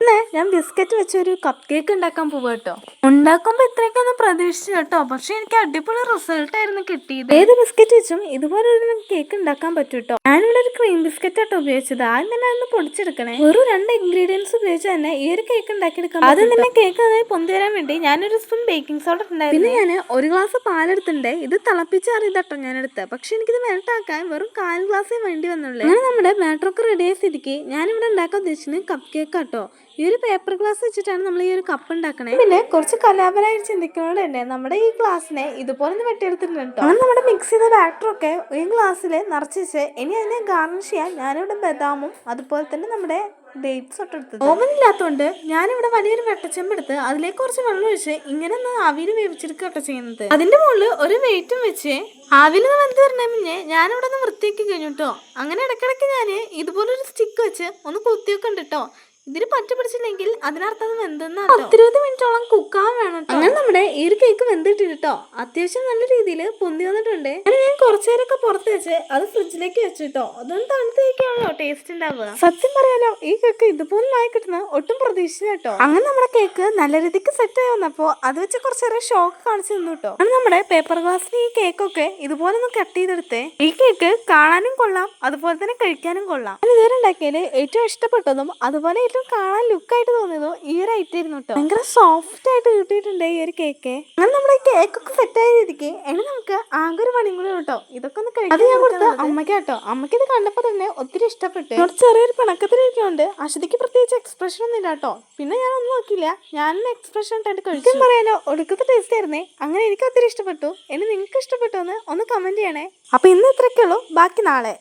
ഇന്ന് ഞാൻ ബിസ്ക്കറ്റ് വെച്ച ഒരു കപ്പ് കേക്ക് ഉണ്ടാക്കാൻ പോവുക കേട്ടോ ഉണ്ടാക്കുമ്പോ ഇത്രയൊക്കെയൊന്നും പ്രതീക്ഷിച്ചു കേട്ടോ. പക്ഷെ എനിക്ക് അടിപൊളി റിസൾട്ട് ആയിരുന്നു കിട്ടിയത്. ഏത് ബിസ്ക്കറ്റ് വെച്ചും ഇതുപോലെ ഒരു കേക്ക് ഉണ്ടാക്കാൻ പറ്റും കേട്ടോ ഞാനിവിടെ ഒരു ക്രീം ബിസ്ക്കറ്റ് ആട്ടോ ഉപയോഗിച്ചത്. ആദ്യം തന്നെ അതൊന്ന് പൊടിച്ചെടുക്കണേ. ഒരു രണ്ട് ഇൻഗ്രീഡിയൻസ് ഉപയോഗിച്ച് തന്നെ ഈ ഒരു കേക്ക് ഉണ്ടാക്കിയെടുക്കാം ആദ്യം തന്നെ കേക്ക് നന്നായി പൊന്തി വരാൻ വേണ്ടി ഞാനൊരു സ്പൂൺ ബേക്കിംഗ് സോഡ ഉണ്ടായിരുന്നു. പിന്നെ ഞാൻ ഒരു ഗ്ലാസ് പാലെടുത്തിട്ടുണ്ട് ഇത് തിളപ്പിച്ചാറിയതട്ടോ ഞാൻ എടുത്തത് പക്ഷെ എനിക്കിത് മെൽട്ടാക്കാൻ വെറും കാൽ ഗ്ലാസ്സേ വേണ്ടി വന്നുള്ളൂ. അങ്ങനെ നമ്മുടെ ബാറ്ററൊക്കെ റെഡി ആയി സ്ഥിതിക്ക് ഞാനിവിടെ ഉണ്ടാക്കാൻ ഉദ്ദേശിക്കുന്നത് കപ്പ് കേക്ക് കേട്ടോ ഈ ഒരു പേപ്പർ ഗ്ലാസ് വെച്ചിട്ടാണ് നമ്മൾ ഈ ഒരു കപ്പ് ഉണ്ടാക്കണേ. പിന്നെ കുറച്ച് കലാപരായി ചിന്തിക്കുന്നതുകൊണ്ട് തന്നെ നമ്മുടെ ഈ ഗ്ലാസ്സിനെ ഇതുപോലെ ഒന്ന് വെട്ടിയെടുത്തിട്ടുണ്ട് കേട്ടോ. അങ്ങനെ നമ്മുടെ മിക്സ് ചെയ്ത ബാറ്ററൊക്കെ ഈ ഗ്ലാസ്സിൽ നിറച്ച് വെച്ച് ഇനി അതിനെ ഗാർണിഷ് ചെയ്യാൻ ഞാനിവിടെ ബദാമും അതുപോലെ തന്നെ നമ്മുടെ ഡേറ്റ്സ് തൊട്ടെടുത്തത് ഓവൻ ഇല്ലാത്തതുകൊണ്ട് ഞാനിവിടെ വലിയൊരു വെട്ടച്ചെമ്പ് എടുത്ത് അതിലേക്ക് കുറച്ച് വെള്ളം ഒഴിച്ച് ഇങ്ങനെ ഒന്ന് ആവിയിൽ വേവിച്ചെടുക്കുക ചെയ്യുന്നത്. അതിന്റെ മുകളിൽ ഒരു വെയിറ്റും വെച്ച് ആവിയിൽ നിന്ന് വെന്ത് വരണേ മുന്നേ ഞാനിവിടെ ഒന്ന് വൃത്തിയാക്കി കഴിഞ്ഞു കേട്ടോ. അങ്ങനെ ഇടയ്ക്കിടയ്ക്ക് ഞാൻ ഇതുപോലൊരു സ്റ്റിക്ക് വെച്ച് ഒന്ന് കുത്തിയൊക്കെ ഉണ്ട് കേട്ടോ. ഇതിന് പറ്റി പിടിച്ചില്ലെങ്കിൽ അതിനർത്ഥം അത് വെന്തെന്നാണ് പത്തിരുപത് മിനിറ്റോളം കുക്കാൻ വേണം. അങ്ങനെ നമ്മുടെ ഈ ഒരു കേക്ക് വെന്തിട്ടിട്ട് കേട്ടോ അത്യാവശ്യം നല്ല രീതിയിൽ പൊന്തി വന്നിട്ടുണ്ട്. അങ്ങനെ ഞാൻ കുറച്ചു നേരമൊക്കെ പുറത്ത് വെച്ച് അത് ഫ്രിഡ്ജിലേക്ക് വെച്ചു കേട്ടോ അതൊന്നും തണുത്ത് കഴിക്കാണല്ലോ ടേസ്റ്റ് ഉണ്ടാവുക. സത്യം പറയാലോ ഈ കേക്ക് ഇതുപോലെ ആയി കിട്ടുന്ന ഒട്ടും പ്രതീക്ഷിച്ചില്ല കേട്ടോ അങ്ങനെ നമ്മുടെ കേക്ക് നല്ല രീതിക്ക് സെറ്റ് ആയി വന്നപ്പോ അത് വെച്ച് കുറച്ചേറെ ഷോക്ക് കാണിച്ചു തന്നു കേട്ടോ അങ്ങനെ നമ്മുടെ പേപ്പർ ഗ്ലാസ്സിൽ ഈ കേക്കൊക്കെ ഇതുപോലെ ഒന്ന് കട്ട് ചെയ്തെടുത്തേ ഈ കേക്ക് കാണാനും കൊള്ളാം അതുപോലെ തന്നെ കഴിക്കാനും കൊള്ളാം. ഞാൻ ഇതുവരെ ഉണ്ടാക്കിയതിൽ ഏറ്റവും ഇഷ്ടപ്പെട്ടതും അതുപോലെ ഏറ്റവും കാണാൻ ലുക്കായിട്ട് തോന്നിയതോ ഈ ഒരു ഐറ്റം ആയിരുന്നു കേട്ടോ ഭയങ്കര സോഫ്റ്റ് ആയിട്ട് കിട്ടിയിട്ടുണ്ട് ഈ ഒരു കേക്ക് അങ്ങനെ നമ്മുടെ കേക്കൊക്കെ സെറ്റ് ആയ രീതിക്ക് ഇനി നമുക്ക് ആകെ ഒരു പണിയും കൂടെ കേട്ടോ ഇതൊക്കെ ഒന്ന് കഴിക്കും അത് ഞാൻ കൊടുത്ത അമ്മയ്ക്ക് കേട്ടോ അമ്മയ്ക്ക് ഇത് കണ്ടപ്പോൾ തന്നെ ഒത്തിരി ഇഷ്ടപ്പെട്ടു. ചെറിയൊരു പിണക്കത്തിലിരിക്കുന്നുണ്ട് അശ്വതിക്ക് പ്രത്യേകിച്ച് എക്സ്പ്രഷൻ ഒന്നും ഇല്ല കേട്ടോ പിന്നെ ഞാൻ ഒന്നും നോക്കില്ല ഞാൻ എക്സ്പ്രഷൻ ഇട്ടായിട്ട് കഴിക്കും പറയാനോ ഒടുക്കത്തെ ടേസ്റ്റ് ആയിരുന്നേ. അങ്ങനെ എനിക്ക് ഒത്തിരി ഇഷ്ടപ്പെട്ടു. ഇനി നിങ്ങൾക്ക് ഇഷ്ടപ്പെട്ടു എന്ന് ഒന്ന് കമന്റ് ചെയ്യണേ. അപ്പൊ ഇന്ന് ഇത്രയൊക്കെ ഉള്ളൂ. ബാക്കി നാളെ.